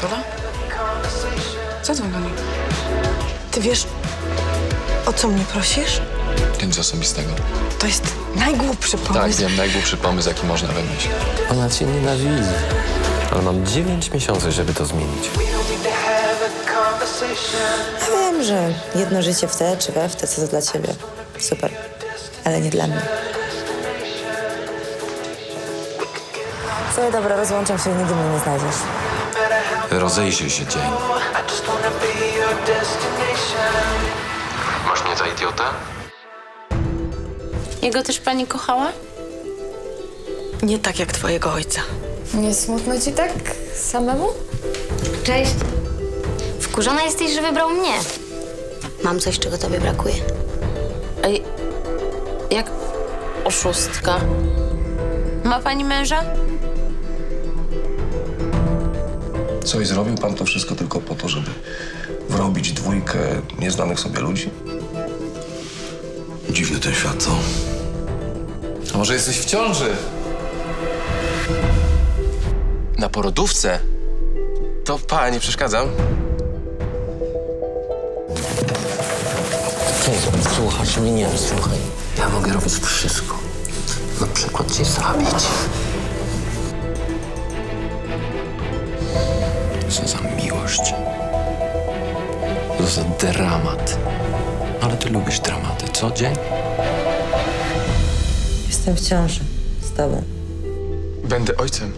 Tola? Zadzwoń do niej. Ty wiesz, o co mnie prosisz? Nic osobistego. To jest najgłupszy Tak, pomysł. wiem, najgłupszy pomysł, jaki można wymyślić. Ona cię nienawidzi. Ale mam 9 miesięcy, żeby to zmienić. Ja wiem, że jedno życie w te czy we w te, co to dla ciebie. Super. Ale nie dla mnie. Sobie dobra, rozłączam się i nigdy mnie nie znajdziesz. Rozejrzyj się, dzień. Masz mnie za idiotę? Jego też pani kochała? Nie tak jak twojego ojca. Nie smutno ci tak samemu? Cześć. Wkurzona jesteś, że wybrał mnie. Mam coś, czego tobie brakuje. Ej, jak oszustka. Ma pani męża? Co i zrobił pan to wszystko tylko po to, żeby wrobić dwójkę nieznanych sobie ludzi? Dziwny ten świat, co? A może jesteś w ciąży? Na porodówce? To pa, nie przeszkadzam. Cześć, słuchasz mnie? Nie, słuchaj. Ja mogę robić wszystko. Na przykład cię zabić. Co za dramat. Ale ty lubisz dramaty, co dzień? Jestem w ciąży z tobą. Będę ojcem.